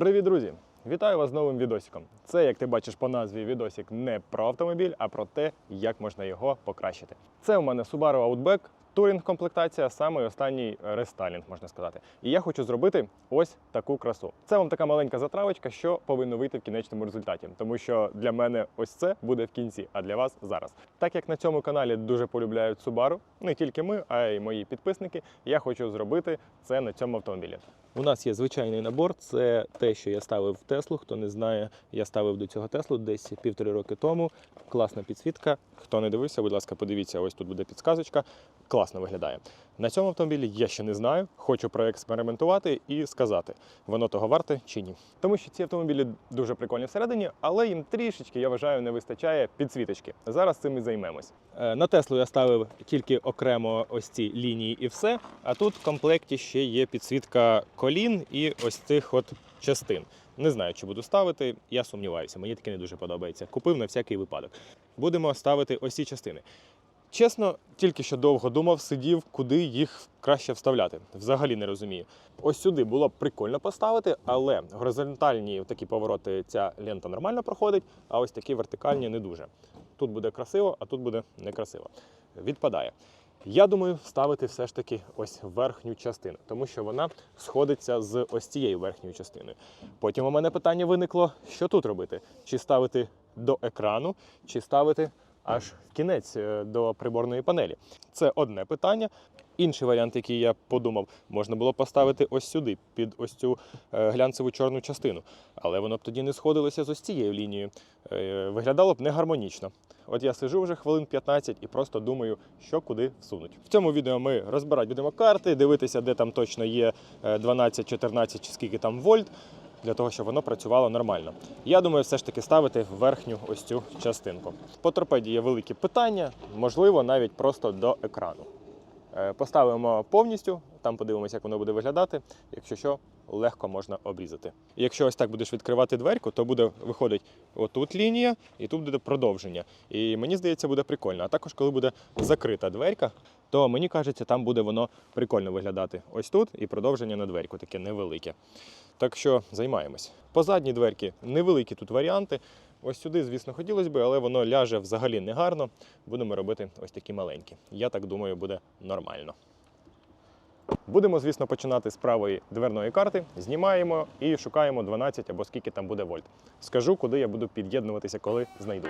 Привіт, друзі! Вітаю вас з новим відосиком. Це, як ти бачиш по назві, відосик не про автомобіль, а про те, як можна його покращити. Це у мене Subaru Outback, турінг комплектація, самий останній рестайлінг, можна сказати. І я хочу зробити ось таку красу. Це вам така маленька затравочка, що повинно вийти в кінечному результаті. Тому що для мене ось це буде в кінці, а для вас зараз. Так як на цьому каналі дуже полюбляють Subaru, не тільки ми, а й мої підписники, я хочу зробити це на цьому автомобілі. У нас є звичайний набор. Це те, що я ставив в Теслу. Хто не знає, я ставив до цього Теслу десь півтори роки тому. Класна підсвітка. Хто не дивився, будь ласка, подивіться, ось тут буде підсказочка. Класно виглядає. На цьому автомобілі я ще не знаю. Хочу проекспериментувати і сказати, воно того варте чи ні. Тому що ці автомобілі дуже прикольні всередині, але їм трішечки, я вважаю, не вистачає підсвіточки. Зараз цим і займемось. Е, На Теслу я ставив тільки окремо ось ці лінії і все. А тут в комплекті ще є підсвітка колін і ось цих от частин. Не знаю, чи буду ставити. Я сумніваюся, мені таке не дуже подобається. Купив на всякий випадок. Будемо ставити ось ці частини. Чесно, тільки що довго думав, сидів, куди їх краще вставляти. Взагалі не розумію. Ось сюди було б прикольно поставити, але горизонтальні такі повороти ця лента нормально проходить, а ось такі вертикальні не дуже. Тут буде красиво, а тут буде некрасиво. Відпадає. Я думаю, ставити все ж таки ось верхню частину, тому що вона сходиться з ось цією верхньою частиною. Потім у мене питання виникло, що тут робити: чи ставити до екрану, чи ставити аж в кінець е, до приборної панелі. Це одне питання. Інший варіант, який я подумав, можна було поставити ось сюди, під ось цю е, глянцеву чорну частину. Але воно б тоді не сходилося з ось цією лінією. Е, Виглядало б негармонічно. От я сижу вже хвилин 15 і просто думаю, що куди всунуть. В цьому відео ми розбирати будемо карти, дивитися, де там точно є е, 12, 14 чи скільки там вольт, для того, щоб воно працювало нормально. Я думаю, все ж таки ставити верхню ось цю частинку. По торпеді є великі питання, можливо, навіть просто до екрану. Е, Поставимо повністю, там подивимося, як воно буде виглядати. Якщо що, легко можна обрізати. Якщо ось так будеш відкривати дверку, то буде виходить отут лінія, і тут буде продовження. І мені здається, буде прикольно. А також, коли буде закрита дверка, то мені кажеться, там буде воно прикольно виглядати. Ось тут і продовження на дверку, таке невелике. Так що займаємось. По задній дверці невеликі тут варіанти. Ось сюди, звісно, хотілося б, але воно ляже взагалі негарно. Будемо робити ось такі маленькі. Я так думаю, буде нормально. Будемо, звісно, починати з правої дверної карти. Знімаємо і шукаємо 12 або скільки там буде вольт. Скажу, куди я буду під'єднуватися, коли знайду.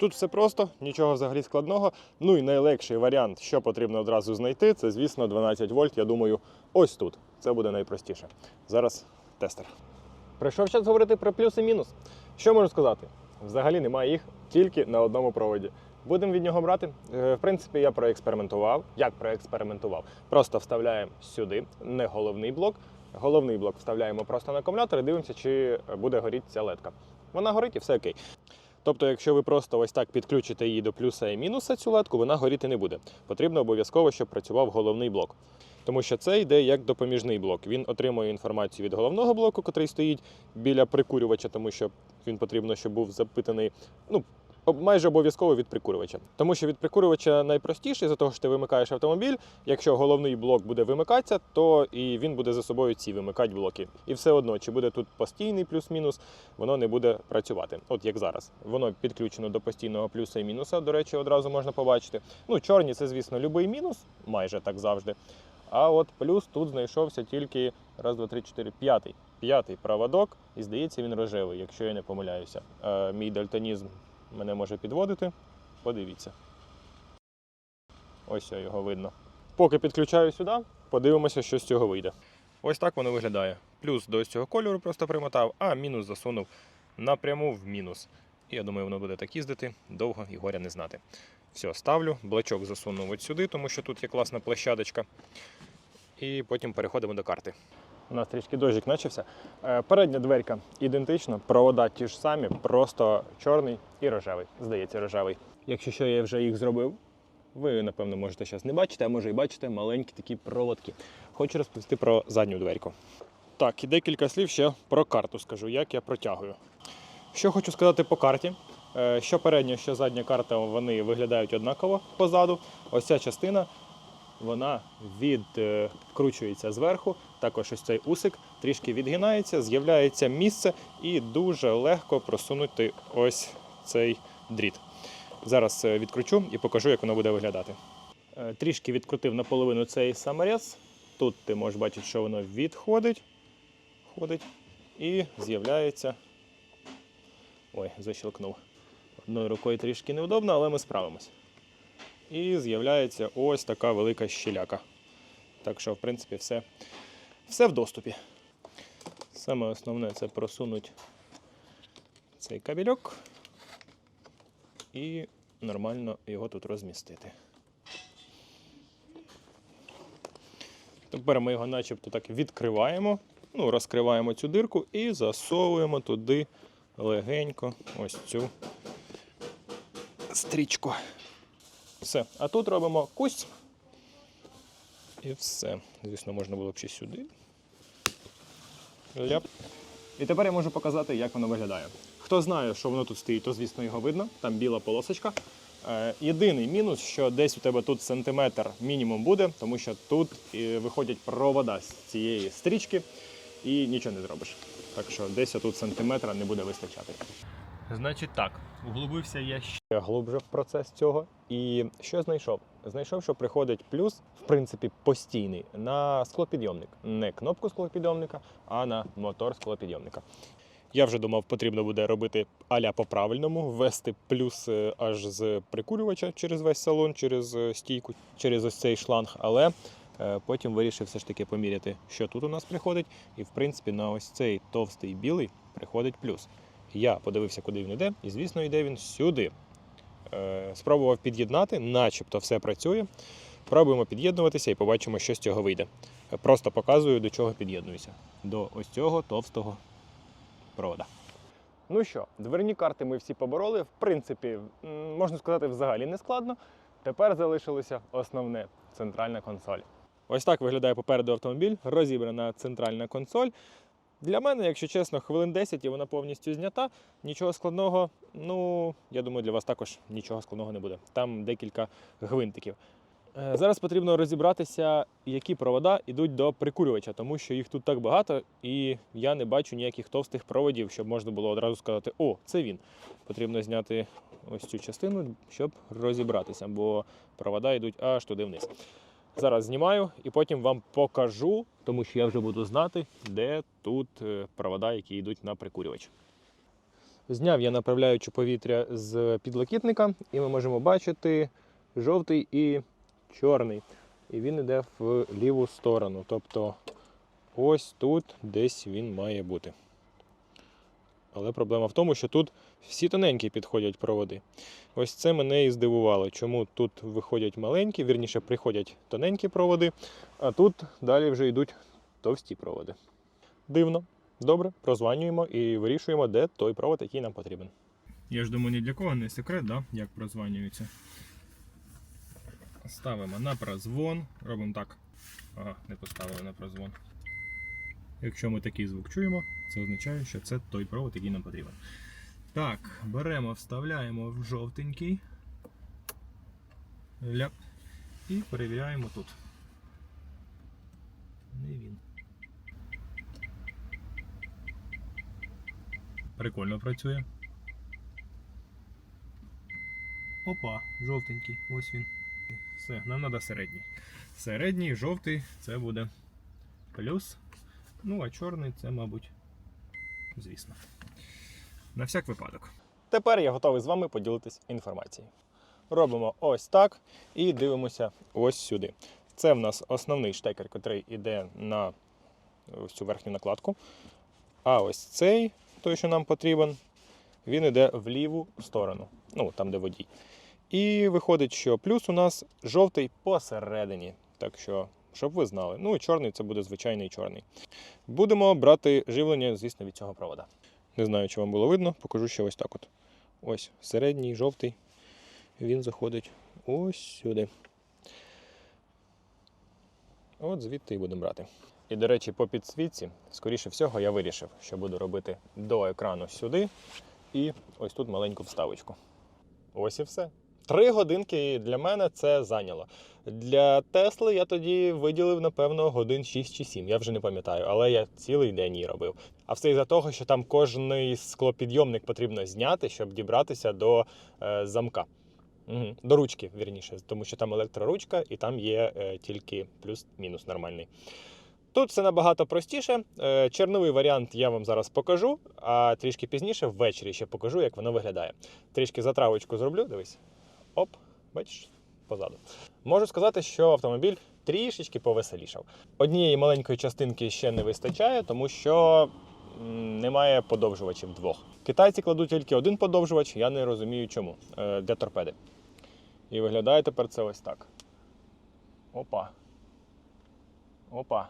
Тут все просто, нічого взагалі складного. Ну і найлегший варіант, що потрібно одразу знайти, це, звісно, 12 вольт. Я думаю, ось тут. Це буде найпростіше. Зараз тестер. Прийшов час говорити про плюс і мінус. Що можу сказати? Взагалі немає їх тільки на одному проводі. Будемо від нього брати. Е, В принципі, я проекспериментував. Як проекспериментував? Просто вставляємо сюди, не головний блок. Головний блок вставляємо просто на акумулятор і дивимося, чи буде горіти ця ледка. Вона горить і все окей. Тобто, якщо ви просто ось так підключите її до плюса і мінуса цю ледку, вона горіти не буде. Потрібно обов'язково, щоб працював головний блок. Тому що це йде як допоміжний блок. Він отримує інформацію від головного блоку, який стоїть біля прикурювача, тому що він потрібно, щоб був запитаний. Ну, майже обов'язково від прикурювача. Тому що від прикурювача найпростіше, за того, що ти вимикаєш автомобіль. Якщо головний блок буде вимикатися, то і він буде за собою ці вимикати блоки. І все одно, чи буде тут постійний плюс-мінус, воно не буде працювати. От як зараз. Воно підключено до постійного плюса і мінуса. До речі, одразу можна побачити. Ну, чорні це, звісно, любий мінус, майже так завжди. А от плюс тут знайшовся тільки раз, два, три, чотири, п'ятий. П'ятий проводок, і здається, він рожевий, якщо я не помиляюся. Е, мій дальтонізм мене може підводити. Подивіться. Ось його видно. Поки підключаю сюди, подивимося, що з цього вийде. Ось так воно виглядає. Плюс до ось цього кольору просто примотав, а мінус засунув напряму в мінус. І я думаю, воно буде так їздити довго і горя не знати. Все, ставлю, блочок засунув от сюди, тому що тут є класна площадочка. І потім переходимо до карти. У нас трішки дощик почався. Е, Передня дверка ідентична, провода ті ж самі, просто чорний і рожевий. Здається, рожевий. Якщо що, я вже їх зробив. Ви, напевно, можете зараз не бачити, а може і бачите маленькі такі проводки. Хочу розповісти про задню дверку. Так, і декілька слів ще про карту скажу, як я протягую. Що хочу сказати по карті. Е, Що передня, що задня карта, вони виглядають однаково позаду. Ось ця частина вона відкручується зверху. Також ось цей усик трішки відгинається, з'являється місце і дуже легко просунути ось цей дріт. Зараз е, відкручу і покажу, як воно буде виглядати. Е, Трішки відкрутив наполовину цей саморез. Тут ти можеш бачити, що воно відходить, ходить і з'являється. Ой, защелкнув. Одною рукою трішки неудобно, але ми справимось. І з'являється ось така велика щіляка. Так що, в принципі, все, все в доступі. Саме основне це просунути цей кабельок і нормально його тут розмістити. Тепер ми його начебто так відкриваємо, ну, розкриваємо цю дирку і засовуємо туди легенько ось цю стрічку. Все. А тут робимо кусь. І все. Звісно, можна було б ще сюди. Ляп. І тепер я можу показати, як воно виглядає. Хто знає, що воно тут стоїть, то звісно його видно. Там біла полосочка. Е, єдиний мінус, що десь у тебе тут сантиметр мінімум буде, тому що тут е, виходять провода з цієї стрічки і нічого не зробиш. Так що десь тут сантиметра не буде вистачати. Значить так, углубився я ще глибше в процес цього. І що знайшов? Знайшов, що приходить плюс, в принципі, постійний на склопідйомник. Не кнопку склопідйомника, а на мотор склопідйомника. Я вже думав, потрібно буде робити аля по-правильному, ввести плюс е, аж з прикурювача через весь салон, через е, стійку, через ось цей шланг. Але е, потім вирішив все ж таки поміряти, що тут у нас приходить. І в принципі на ось цей товстий білий приходить плюс. Я подивився, куди він йде, і звісно, йде він сюди. Е, Спробував під'єднати, начебто все працює. Пробуємо під'єднуватися і побачимо, що з цього вийде. Просто показую, до чого під'єднуюся. До ось цього товстого провода. Ну що, дверні карти ми всі побороли. В принципі, можна сказати, взагалі не складно. Тепер залишилося основне центральна консоль. Ось так виглядає попереду автомобіль, розібрана центральна консоль. Для мене, якщо чесно, хвилин 10 і вона повністю знята. Нічого складного, ну я думаю, для вас також нічого складного не буде. Там декілька гвинтиків. Е, Зараз потрібно розібратися, які провода йдуть до прикурювача, тому що їх тут так багато, і я не бачу ніяких товстих проводів, щоб можна було одразу сказати, о, це він. Потрібно зняти ось цю частину, щоб розібратися, бо провода йдуть аж туди вниз. Зараз знімаю і потім вам покажу, тому що я вже буду знати, де тут е, провода, які йдуть на прикурювач. Зняв я направляючу повітря з підлокітника, і ми можемо бачити жовтий і чорний. І він йде в ліву сторону. Тобто ось тут десь він має бути. Але проблема в тому, що тут всі тоненькі підходять проводи. Ось це мене і здивувало, чому тут виходять маленькі, вірніше приходять тоненькі проводи, а тут далі вже йдуть товсті проводи. Дивно. Добре, прозванюємо і вирішуємо, де той провод, який нам потрібен. Я ж думаю, ні для кого не секрет, да? як прозванюється. Ставимо на прозвон, робимо так. Ага, не поставили на прозвон. Якщо ми такий звук чуємо, це означає, що це той провод, який нам потрібен. Так, беремо, вставляємо в жовтенький. Ляп. І перевіряємо тут. Не він. Прикольно працює. Опа, жовтенький, ось він. Все, нам треба середній. Середній, жовтий це буде плюс. Ну, а чорний це, мабуть, звісно. На всяк випадок. Тепер я готовий з вами поділитись інформацією. Робимо ось так і дивимося ось сюди. Це в нас основний штекер, який йде на ось цю верхню накладку. А ось цей, той, що нам потрібен, він йде в ліву сторону, ну там, де водій. І виходить, що плюс у нас жовтий посередині. Так що, щоб ви знали. Ну і чорний це буде звичайний чорний. Будемо брати живлення, звісно, від цього провода. Не знаю, чи вам було видно, покажу ще ось так. от. Ось середній, жовтий. Він заходить ось сюди. От звідти і будемо брати. І, до речі, по підсвітці, скоріше всього, я вирішив, що буду робити до екрану сюди і ось тут маленьку вставочку. Ось і все. Три годинки для мене це зайняло. Для Тесли я тоді виділив, напевно, годин 6 чи 7, я вже не пам'ятаю, але я цілий день її робив. А все із-за того, що там кожний склопідйомник потрібно зняти, щоб дібратися до е, замка. Угу. До ручки, вірніше, тому що там електроручка і там є е, тільки плюс-мінус нормальний. Тут все набагато простіше. Е, Черновий варіант я вам зараз покажу, а трішки пізніше, ввечері ще покажу, як воно виглядає. Трішки затравочку зроблю, дивись. Оп, бачиш, позаду. Можу сказати, що автомобіль трішечки повеселішав. Однієї маленької частинки ще не вистачає, тому що немає подовжувачів двох. Китайці кладуть тільки один подовжувач, я не розумію чому. Е, Для торпеди. І виглядає тепер це ось так. Опа. Опа.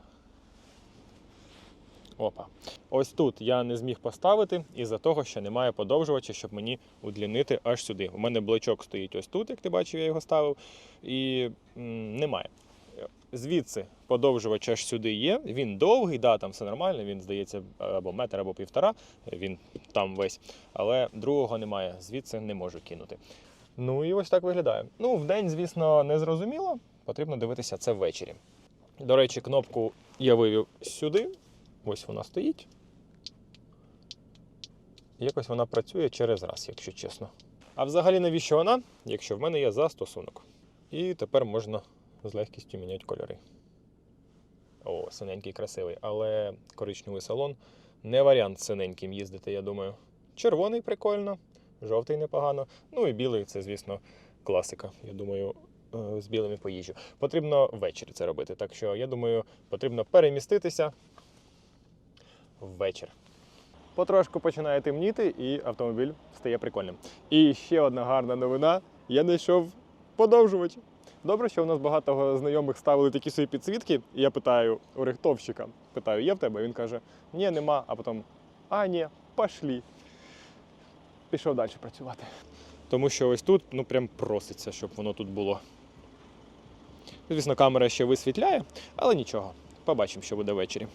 Опа. Ось тут я не зміг поставити із-за того, що немає подовжувача, щоб мені удлінити аж сюди. У мене блочок стоїть ось тут, як ти бачив, я його ставив, і немає. Звідси подовжувач аж сюди є. Він довгий, да, там все нормально. Він здається або метр, або півтора. Він там весь. Але другого немає. Звідси не можу кинути. Ну і ось так виглядає. Ну, в день, звісно, не зрозуміло. Потрібно дивитися це ввечері. До речі, кнопку я вивів сюди. Ось вона стоїть. Якось вона працює через раз, якщо чесно. А взагалі, навіщо вона, якщо в мене є застосунок? І тепер можна з легкістю міняти кольори. О, синенький красивий, але коричневий салон не варіант синеньким їздити, я думаю. Червоний прикольно, жовтий непогано. Ну і білий це, звісно, класика. Я думаю, е, з білими поїжджу. Потрібно ввечері це робити. Так що, я думаю, потрібно переміститися ввечір. Потрошку починає темніти, і автомобіль стає прикольним. І ще одна гарна новина: я знайшов подовжувач. Добре, що у нас багато знайомих ставили такі собі підсвітки. І я питаю у рихтовщика, питаю, є в тебе? Він каже, ні, нема, а потім, а ні, пошлі. Пішов далі працювати. Тому що ось тут ну прям проситься, щоб воно тут було. Звісно, камера ще висвітляє, але нічого. Побачимо, що буде ввечері.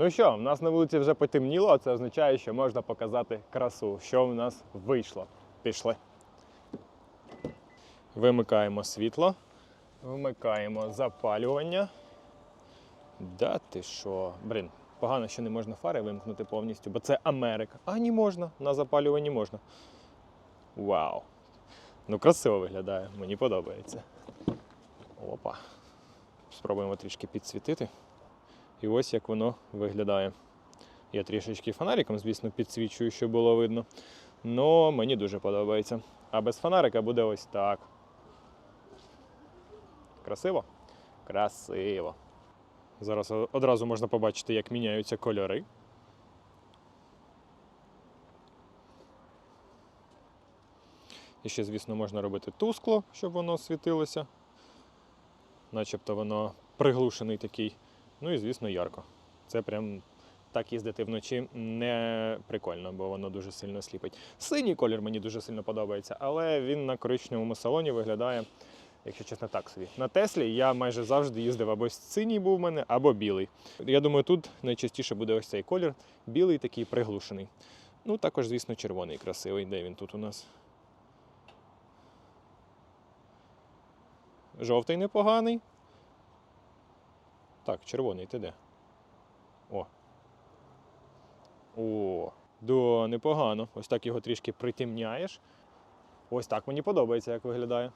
Ну що, в нас на вулиці вже потемніло, а це означає, що можна показати красу, що в нас вийшло. Пішли. Вимикаємо світло, вмикаємо запалювання. Да ти що? Блін, погано, що не можна фари вимкнути повністю, бо це Америка. А ні, можна, на запалюванні можна. Вау! Ну, красиво виглядає, мені подобається. Опа. Спробуємо трішки підсвітити. І ось як воно виглядає. Я трішечки фонариком, звісно, підсвічую, щоб було видно. Но мені дуже подобається. А без фонарика буде ось так. Красиво? Красиво. Зараз одразу можна побачити, як міняються кольори. І ще, звісно, можна робити тускло, щоб воно світилося. Начебто воно приглушений такий. Ну і, звісно, ярко. Це прям так їздити вночі не прикольно, бо воно дуже сильно сліпить. Синій колір мені дуже сильно подобається, але він на коричневому салоні виглядає, якщо чесно, так собі. На Теслі я майже завжди їздив або синій був у мене, або білий. Я думаю, тут найчастіше буде ось цей колір, білий такий приглушений. Ну, також, звісно, червоний красивий. Де він тут у нас? Жовтий непоганий. Так, червоний ти де? О. О, да, непогано. Ось так його трішки притемняєш. Ось так мені подобається, як виглядає.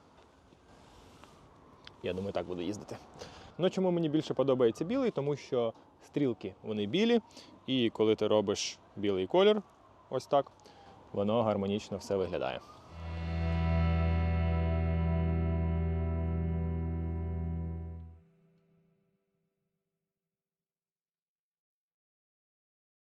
Я думаю, так буду їздити. Ну чому мені більше подобається білий? Тому що стрілки вони білі, і коли ти робиш білий колір, ось так, воно гармонічно все виглядає.